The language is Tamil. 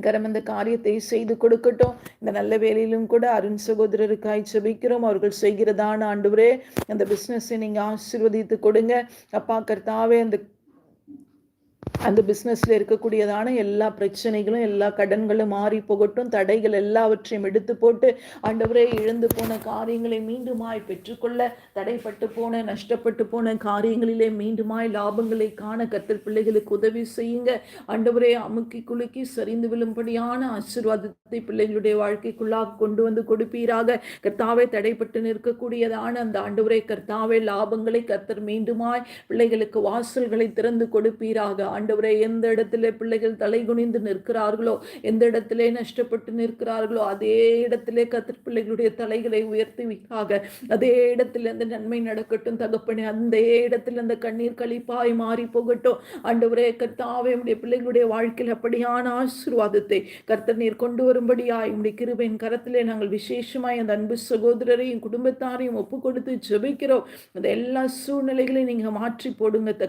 என் கரம் அந்த காரியத்தை செய்து கொடுக்கட்டும். இந்த நல்ல வேலையிலும் கூட அருண் சகோதரருக்காய் செபிக்கிறோம் அவர்கள் செய்கிறதான ஆண்டு அந்த பிஸ்னஸை நீங்கள் ஆசீர்வதித்து கொடுங்க. அப்பா கர்த்தாவே அந்த அந்த பிஸ்னஸில் இருக்கக்கூடியதான எல்லா பிரச்சனைகளும் எல்லா கடன்களும் மாறி போகட்டும். தடைகள் எல்லாவற்றையும் எடுத்து போட்டு ஆண்டவரே இழந்து போன காரியங்களை மீண்டுமாய் பெற்றுக்கொள்ள தடைப்பட்டு போன நஷ்டப்பட்டு போன காரியங்களிலே மீண்டுமாய் லாபங்களை காண கத்தர் பிள்ளைகளுக்கு உதவி செய்யுங்க. ஆண்டவரே அமுக்கி குலுக்கி சரிந்து விழும்படியான ஆசீர்வாதத்தை பிள்ளைகளுடைய வாழ்க்கைக்குள்ளாக கொண்டு வந்து கொடுப்பீராக. கர்த்தாவே தடைப்பட்டு நிற்கக்கூடியதான அந்த ஆண்டவரே கர்த்தாவே லாபங்களை கத்தர் மீண்டுமாய் பிள்ளைகளுக்கு வாசல்களை திறந்து கொடுப்பீராக. ஆண்டவரே எந்த இடத்துல பிள்ளைகள் தலை குனிந்து நிற்கிறார்களோ எந்த இடத்திலே நஷ்டப்பட்டு நிற்கிறார்களோ அதே இடத்திலே கத்தர் பிள்ளைகளுடைய தலைகளை உயர்த்துவிக்காக அதே இடத்துல அந்த நன்மை நடக்கட்டும் தகப்பனே அந்த இடத்துல அந்த கண்ணீர் கழிப்பாய் மாறி போகட்டும். ஆண்டவரே கர்த்தாவே உடைய பிள்ளைகளுடைய வாழ்க்கையில் அப்படியான ஆசீர்வாதத்தை கர்த்தர் நீர் கொண்டு வரும்படியாய் உடைய கிருபையின் கரத்திலே நாங்கள் விசேஷமாய் அந்த அன்பு சகோதரரையும் குடும்பத்தாரையும் ஒப்பு கொடுத்து ஜெபிக்கிறோம். அந்த எல்லா சூழ்நிலைகளையும் நீங்க மாற்றி போடுங்க